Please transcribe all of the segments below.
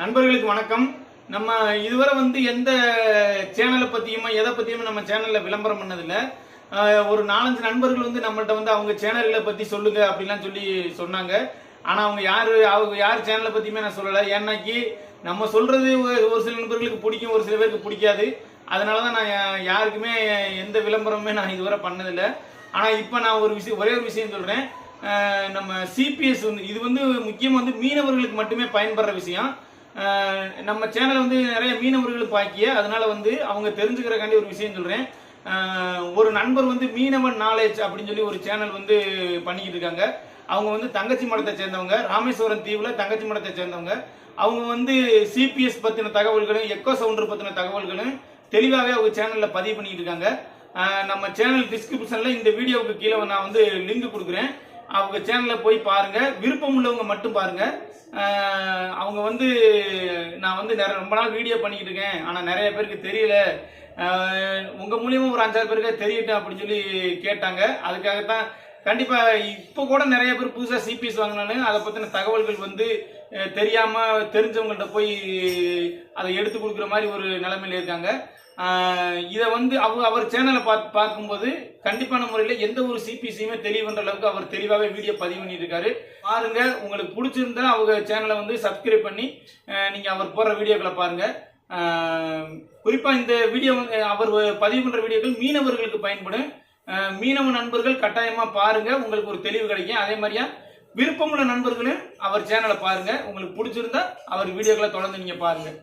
நண்பர்களுக்கு வணக்கம். நம்ம இதுவரை வந்து எந்த சேனலை பத்தியுமே எதை பற்றியுமே நம்ம சேனலில் விளம்பரம் பண்ணதில்ல. ஒரு நாலஞ்சு நண்பர்கள் வந்து நம்மள்ட்ட வந்து அவங்க சேனல்களை பற்றி சொல்லுங்க அப்படிலாம் சொல்லி சொன்னாங்க. ஆனால் அவங்க யார் அவங்க யார் சேனலை பற்றியுமே நான் சொல்லலை. ஏன்னாக்கி நம்ம சொல்கிறது ஒரு ஒரு சில நண்பர்களுக்கு பிடிக்கும் ஒரு சில பேருக்கு பிடிக்காது. அதனாலதான் நான் யாருக்குமே எந்த விளம்பரமுமே நான் இதுவரை பண்ணதில்லை. ஆனால் இப்போ நான் ஒரு விஷயம் ஒரே ஒரு விஷயம் சொல்கிறேன் நம்ம சிபிஎஸ் வந்து இது வந்து முக்கியமாக வந்து மீனவர்களுக்கு மட்டுமே பயன்படுற விஷயம். நம்ம சேனலை வந்து நிறைய மீனவர்கள் பாக்கிய அதனால வந்து அவங்க தெரிஞ்சுக்கிறக்காண்டி ஒரு விஷயம் சொல்றேன். ஒரு நண்பர் வந்து மீனவன் நாலேஜ் அப்படின்னு சொல்லி ஒரு சேனல் வந்து பண்ணிக்கிட்டு இருக்காங்க. அவங்க வந்து தங்கச்சி மடத்தை சேர்ந்தவங்க ராமேஸ்வரம் தீவுல தங்கச்சி மடத்தை சேர்ந்தவங்க. அவங்க வந்து சிபிஎஸ் பத்தின தகவல்களும் எக்கோ சவுண்டர் பத்தின தகவல்களும் தெளிவாகவே அவங்க சேனல்ல பதிவு பண்ணிட்டு இருக்காங்க. நம்ம சேனல் டிஸ்கிரிப்ஷன்ல இந்த வீடியோவுக்கு கீழே நான் வந்து லிங்க் கொடுக்குறேன். அவங்க சேனலில் போய் பாருங்கள் விருப்பம் உள்ளவங்க மட்டும் பாருங்கள் அவங்க வந்து நான் வந்து நிறைய ரொம்ப நாள் வீடியோ பண்ணிக்கிட்டு இருக்கேன். ஆனால் நிறைய பேருக்கு தெரியல. உங்கள் மூலியமாக ஒரு அஞ்சாறு பேருக்கு தெரியட்டும் அப்படின்னு சொல்லி கேட்டாங்க. அதுக்காகத்தான் கண்டிப்பாக இப்போ கூட நிறைய பேர் புதுசாக சிபிஎஸ் வாங்கினாலும் அதை பற்றின தகவல்கள் வந்து தெரியாமல் தெரிஞ்சவங்கள்ட்ட போய் அதை எடுத்து கொடுக்குற மாதிரி ஒரு நிலைமையில் இருக்காங்க. இதை வந்து அவர் அவர் சேனலை பார்த்து பார்க்கும்போது கண்டிப்பான முறையில் எந்த ஒரு சிபிசியுமே தெளிவுன்ற அளவுக்கு அவர் தெளிவாகவே வீடியோ பதிவு பண்ணியிருக்காரு. பாருங்க உங்களுக்கு பிடிச்சிருந்தா அவங்க சேனலை வந்து சப்ஸ்கிரைப் பண்ணி நீங்கள் அவர் போடுற வீடியோக்களை பாருங்க. குறிப்பாக இந்த வீடியோ அவர் பதிவு பண்ணுற வீடியோக்கள் மீனவர்களுக்கு பயன்படும். மீனவ நண்பர்கள் கட்டாயமாக பாருங்கள் உங்களுக்கு ஒரு தெளிவு கிடைக்கும். அதே மாதிரியா விருப்பமுள்ள நண்பர்களும் அவர் சேனலை பாருங்கள் உங்களுக்கு பிடிச்சிருந்தா அவர் வீடியோக்களை தொடர்ந்து நீங்கள் பாருங்கள்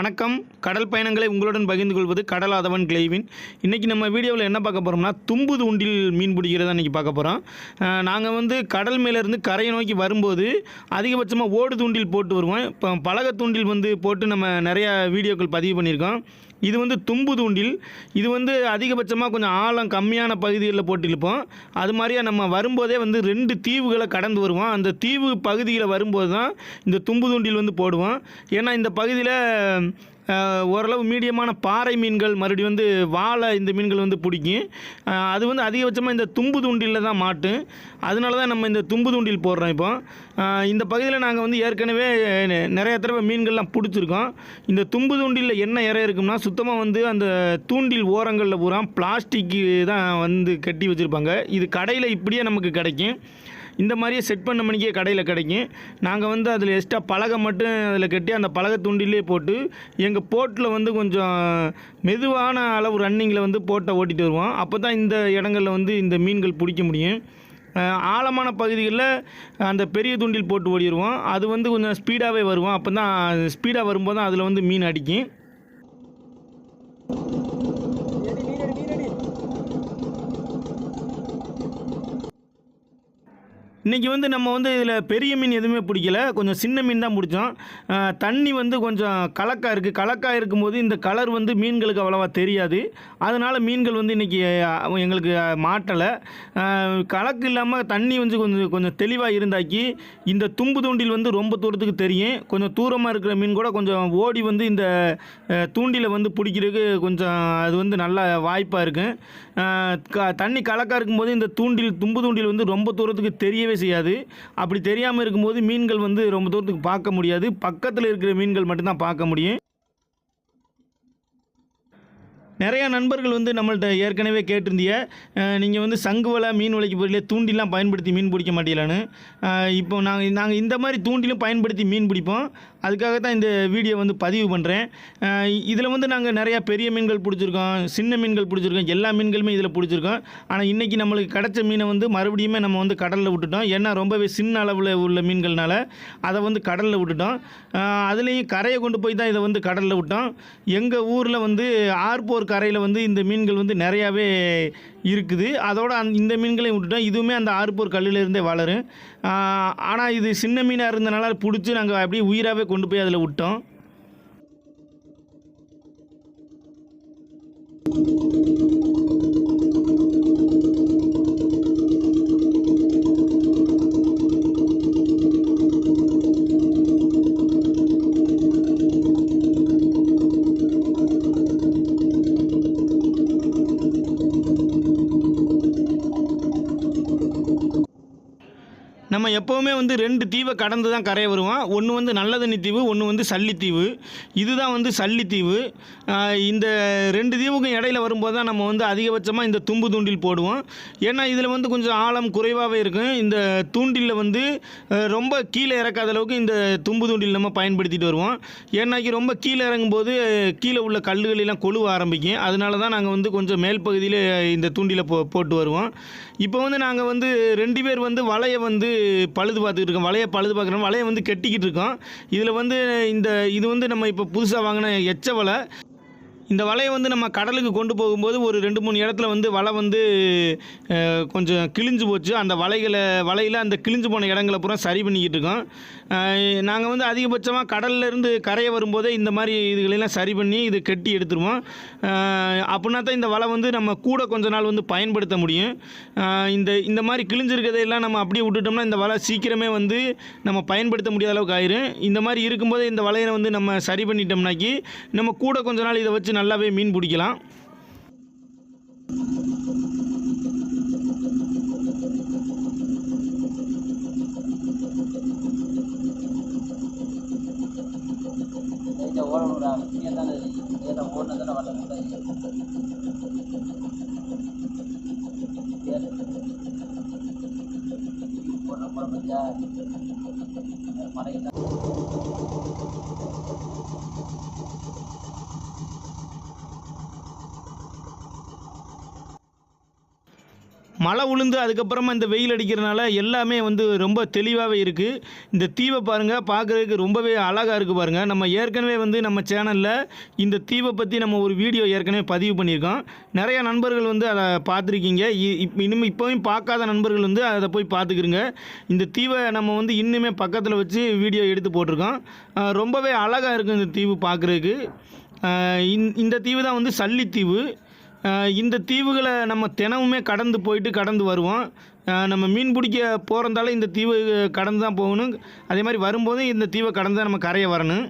வணக்கம். கடல் பயணங்களை உங்களுடன் பகிர்ந்து கொள்வது கடலாதவன் கிளைவின். இன்றைக்கி நம்ம வீடியோவில் என்ன பார்க்க போகிறோம்னா தும்பு தூண்டில் மீன் பிடிக்கிறதா இன்றைக்கி பார்க்க போகிறோம் நாங்கள் வந்து கடல் மேலேருந்து கரையை நோக்கி வரும்போது அதிகபட்சமாக ஓடு தூண்டில் போட்டு வருவோம். இப்போ பலகை தூண்டில் வந்து போட்டு நம்ம நிறையா வீடியோக்கள் பதிவு பண்ணியிருக்கோம். இது வந்து தும்பு தூண்டில். இது வந்து அதிகபட்சமாக கொஞ்சம் ஆழம் கம்மியான பகுதிகளில் போட்டிருப்போம். அது மாதிரியாக நம்ம வரும்போதே வந்து ரெண்டு தீவுகளை கடந்து வருவோம். அந்த தீவு பகுதியில் வரும்போது தான் இந்த தும்பு தூண்டில் வந்து போடுவோம். ஏன்னா இந்த பகுதியில் ஓரளவு மீடியமான பாறை மீன்கள் மறுபடியும் வந்து வாழை இந்த மீன்கள் வந்து பிடிக்கும். அது வந்து அதிகபட்சமாக இந்த தும்பு தூண்டிலில் தான் மாட்டும் அதனால தான் நம்ம இந்த தும்பு தூண்டில் போடுறோம் இப்போ. இந்த பகுதியில் நாங்கள் வந்து ஏற்கனவே நெ- நிறைய தடவை மீன்கள்லாம் பிடிச்சிருக்கோம். இந்த தும்பு தூண்டிலில் என்ன இறை இருக்கும்னா சுத்தமாக வந்து அந்த தூண்டில் ஓரங்களில் பூரா பிளாஸ்டிக்கு தான் வந்து கட்டி வச்சுருப்பாங்க. இது கடையில் இப்படியே நமக்கு கிடைக்கும். இந்த மாதிரியே செட் பண்ண மணிக்கே கடையில் கிடைக்கும் நாங்கள் வந்து அதில் எக்ஸ்ட்ரா பலகை மட்டும் அதில் கட்டி அந்த பலகை துண்டிலே போட்டு எங்கள் போட்டில் வந்து கொஞ்சம் மெதுவான அளவு ரன்னிங்கில் வந்து போட்டை ஓட்டிகிட்டு வருவோம். அப்போ தான் இந்த இடங்களில் வந்து இந்த மீன்கள் பிடிக்க முடியும். ஆழமான பகுதிகளில் அந்த பெரிய தூண்டில் போட்டு ஓடிடுவோம் அது வந்து கொஞ்சம் ஸ்பீடாகவே வருவோம். அப்போ தான் ஸ்பீடாக வரும்போது தான் அதில் வந்து மீன் அடிக்கும் எடி மீன் அடி மீன் அடி இன்றைக்கி வந்து நம்ம வந்து இதில் பெரிய மீன் எதுவுமே பிடிக்கல. கொஞ்சம் சின்ன மீன் தான் பிடிச்சோம். தண்ணி வந்து கொஞ்சம் கலக்காக இருக்குது கலக்காக இருக்கும்போது இந்த கலர் வந்து மீன்களுக்கு அவ்வளோவா தெரியாது. அதனால் மீன்கள் வந்து இன்றைக்கி எங்களுக்கு மாட்டலை. கலக்கு இல்லாமல் தண்ணி வந்து கொஞ்சம் கொஞ்சம் தெளிவாக இருந்தாக்கி இந்த தும்பு தூண்டில் வந்து ரொம்ப தூரத்துக்கு தெரியும். கொஞ்சம் தூரமாக இருக்கிற மீன் கூட கொஞ்சம் ஓடி வந்து இந்த அஹ், வந்து பிடிக்கிறதுக்கு கொஞ்சம் அது வந்து நல்ல வாய்ப்பாக இருக்கும் க தண்ணி கலக்காக இருக்கும்போது இந்த தூண்டில் தும்பு தூண்டில் வந்து ரொம்ப தூரத்துக்கு தெரியவே செய்யாது. அப்படி தெரியாமல் இருக்கும்போது மீன்கள் வந்து ரொம்ப தூரத்துக்கு பார்க்க முடியாது. பக்கத்தில் இருக்கிற மீன்கள் மட்டும்தான் பார்க்க முடியும். நிறையா நண்பர்கள் வந்து நம்மள்ட்ட ஏற்கனவே கேட்டிருந்தீங்க நீங்கள் வந்து சங்கு வலை மீன் வலைக்கு பதிலே தூண்டிலாம் பயன்படுத்தி மீன் பிடிக்க மாட்டீங்களான்னு. இப்போ நாங்கள் நாங்கள் இந்த மாதிரி தூண்டிலும் பயன்படுத்தி மீன் பிடிப்போம். அதுக்காக தான் இந்த வீடியோ வந்து பதிவு பண்ணுறேன் இதில் வந்து நாங்கள் நிறையா பெரிய மீன்கள் பிடிச்சிருக்கோம் சின்ன மீன்கள் பிடிச்சிருக்கோம் எல்லா மீன்களுமே இதில் பிடிச்சிருக்கோம். ஆனால் இன்றைக்கி நம்மளுக்கு கிடச்ச மீனை வந்து மறுபடியுமே நம்ம வந்து கடலில் விட்டுட்டோம். ஏன்னா ரொம்பவே சின்ன அளவில் உள்ள மீன்கள்னால அதை வந்து கடலில் விட்டுட்டோம். அதுலேயும் கரையை கொண்டு போய் தான் இதை வந்து கடலில் விட்டோம். எங்கள் ஊரில் வந்து ஆர்போர் கரையில் வந்து இந்த மீன்கள் வந்து நிறையாவே இருக்குது. அதோட அந்த இந்த மீன்களையும் விட்டுட்டோம் இதுவுமே அந்த ஆறுப்பூர் கல்லில் இருந்தே வளரும் ஆனால் இது சின்ன மீனாக இருந்தனால பிடிச்சி நாங்கள் அப்படியே உயிராகவே கொண்டு போய் அதில் விட்டோம். நம்ம எப்போவுமே வந்து ரெண்டு தீவை கடந்து தான் கரையை வருவோம். ஒன்று வந்து நல்லதண்ணி தீவு ஒன்று வந்து சல்லித்தீவு இதுதான் வந்து சல்லித்தீவு இந்த ரெண்டு தீவுக்கும் இடையில வரும்போது தான் நம்ம வந்து அதிகபட்சமாக இந்த தும்பு தூண்டில் போடுவோம். ஏன்னா இதில் வந்து கொஞ்சம் ஆழம் குறைவாகவே இருக்கும். இந்த தூண்டிலில் வந்து ரொம்ப கீழே இறக்காத அளவுக்கு இந்த தும்பு தூண்டில் நம்ம பயன்படுத்திட்டு வருவோம். ஏன்னாக்கி ரொம்ப கீழே இறங்கும்போது கீழே உள்ள கல்லுகளெல்லாம் கொழுவ ஆரம்பிக்கும். அதனால தான் நாங்கள் வந்து கொஞ்சம் மேல் பகுதியில் இந்த தூண்டில போ போட்டு வருவோம். இப்போ வந்து நாங்கள் வந்து ரெண்டு பேர் வந்து வலையை வந்து பழுது பார்த்துக்கிட்டு இருக்கோம். வலையை பழுது பார்க்குறோம். வலையை வந்து கட்டிக்கிட்டு இருக்கோம். இதில் வந்து இந்த இது வந்து நம்ம இப்போ புதுசாக வாங்கின எச்ச வலை. இந்த வலையை வந்து நம்ம கடலுக்கு கொண்டு போகும்போது ஒரு ரெண்டு மூணு இடத்துல வந்து வலை வந்து கொஞ்சம் கிழிஞ்சு போச்சு. அந்த வலைகளை வலையில் அந்த கிழிஞ்சு போன இடங்களை பூரா சரி பண்ணிக்கிட்டு இருக்கோம். நாங்கள் வந்து அதிகபட்சமாக கடல்லேருந்து கரையை வரும்போதே இந்த மாதிரி இதுகளெல்லாம் சரி பண்ணி இது கட்டி எடுத்துருவோம். அப்படின்னா தான் இந்த வலை வந்து நம்ம கூட கொஞ்ச நாள் வந்து பயன்படுத்த முடியும். இந்த இந்த மாதிரி கிழிஞ்சிருக்கிறதையெல்லாம் நம்ம அப்படியே விட்டுட்டோம்னா இந்த வலை சீக்கிரமே வந்து நம்ம பயன்படுத்த முடியாத அளவுக்கு ஆயிரும். இந்த மாதிரி இருக்கும்போது இந்த வலையை வந்து நம்ம சரி பண்ணிட்டோம்னாக்கி நம்ம கூட கொஞ்ச நாள் இதை வச்சு நல்லாவே மீன் பிடிக்கலாம். லைட்டாக மழை உளுந்து அதுக்கப்புறமா இந்த வெயில் அடிக்கிறனால எல்லாமே வந்து ரொம்ப தெளிவாகவே இருக்குது இந்த தீவை பாருங்கள் பார்க்குறதுக்கு ரொம்பவே அழகாக இருக்குது பாருங்கள் நம்ம ஏற்கனவே வந்து நம்ம சேனலில் இந்த தீவை பற்றி நம்ம ஒரு வீடியோ ஏற்கனவே பதிவு பண்ணியிருக்கோம். நிறைய நண்பர்கள் வந்து அதை பார்த்துருக்கீங்க. இன்னும் இப்போவும் பார்க்காத நண்பர்கள் வந்து அதை போய் பார்த்துக்கிறங்க இந்த தீவை நம்ம வந்து இன்னுமே பக்கத்தில் வச்சு வீடியோ எடுத்து போட்டிருக்கோம். ரொம்பவே அழகாக இருக்குது இந்த தீவு பார்க்குறதுக்கு. இந்த தீவு தான் வந்து சல்லித்தீவு. தீவு இந்த தீவுகளை நம்ம தினமுமே கடந்து போயிட்டு கடந்து வருவோம். நம்ம மீன் பிடிக்க போகிறதால இந்த தீவு கடந்து தான் போகணும். அதே மாதிரி வரும்போதும் இந்த தீவை கடந்து தான் நம்ம கரையை வரணும்.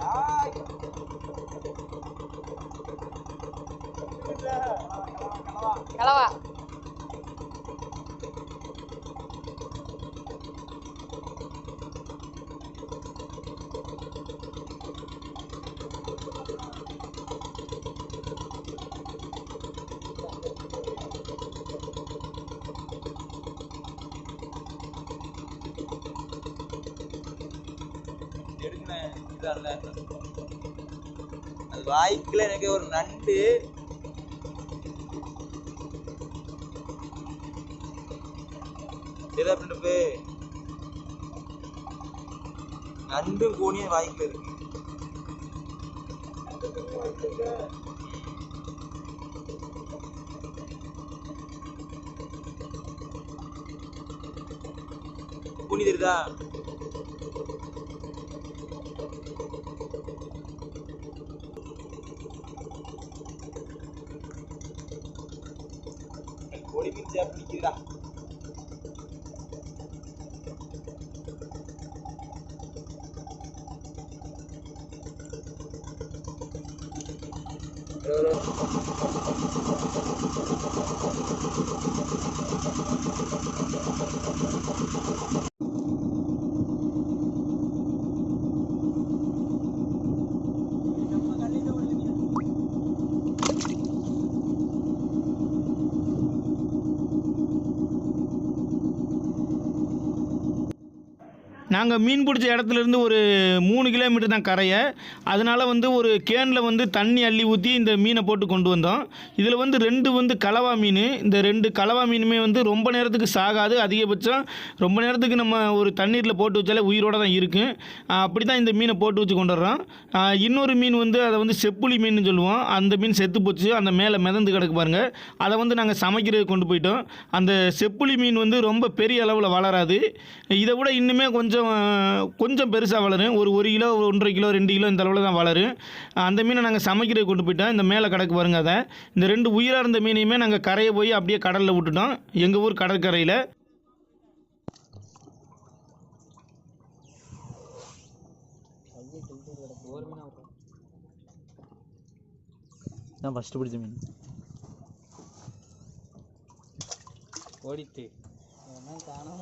ơi Hello ạ à. கிளவா இதாக இதான்ல அது வாய்க்குள்ள எனக்கு ஒரு நண்டு. சரி அப்படின்னு நண்டும் கோணியும் வாய்க்குள்ள இருக்கு. கூனி தெரியுதா? o de bi tẹ bigira நாங்கள் மீன் பிடிச்ச இடத்துலேருந்து ஒரு மூணு கிலோமீட்டர் தான் கரையை. அதனால் வந்து ஒரு கேனில் வந்து தண்ணி அள்ளி ஊற்றி இந்த மீனை போட்டு கொண்டு வந்தோம். இதில் வந்து ரெண்டு வந்து கலவா மீன். இந்த ரெண்டு கலவா மீனுமே வந்து ரொம்ப நேரத்துக்கு சாகாது. அதிகபட்சம் ரொம்ப நேரத்துக்கு நம்ம ஒரு தண்ணீரில் போட்டு வச்சாலே உயிரோடு தான் இருக்கும் அப்படி தான் இந்த மீனை போட்டு வச்சு கொண்டு வர்றோம். இன்னொரு மீன் வந்து அதை வந்து செப்புளி மீன் சொல்லுவோம். அந்த மீன் செத்து போச்சு. அந்த மேலே மிதந்து கிடக்கு பாருங்கள் அதை வந்து நாங்கள் சமைக்கிறது கொண்டு போயிட்டோம். அந்த செப்புளி மீன் வந்து ரொம்ப பெரிய அளவில் வளராது. இதை விட இன்னுமே கொஞ்சம் கொஞ்சம் பெருசாக வளரும். ஒரு ஒரு கிலோ ஒன்றரை கிலோ ரெண்டு கிலோ இந்த அளவில் தான் வளரும். அந்த மீனை நாங்கள் சமைக்கிறது கொண்டு போயிட்டோம் இந்த மேலே கிடக்கு பாருங்க அதை. இந்த ரெண்டு உயிராக இருந்த மீனையுமே நாங்கள் கரையை போய் அப்படியே கடலில் விட்டுட்டோம். எங்கள் ஊர் கடற்கரையில். நான் ஃபஸ்ட்டு பிடிச்ச மீன். ஓடிட்டு. காணாம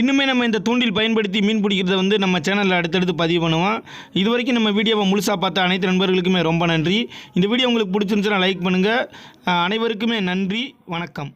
இன்னுமே நம்ம இந்த தூண்டில் பயன்படுத்தி மீன் பிடிக்கிறத வந்து நம்ம சேனலில் அடுத்தடுத்து பதிவு பண்ணுவோம். இது வரைக்கும் நம்ம வீடியோவை முழுசாக பார்த்த அனைத்து நண்பர்களுக்குமே ரொம்ப நன்றி. இந்த வீடியோ உங்களுக்கு பிடிச்சிருந்துச்சுன்னா லைக் பண்ணுங்கள் அனைவருக்குமே நன்றி. வணக்கம்.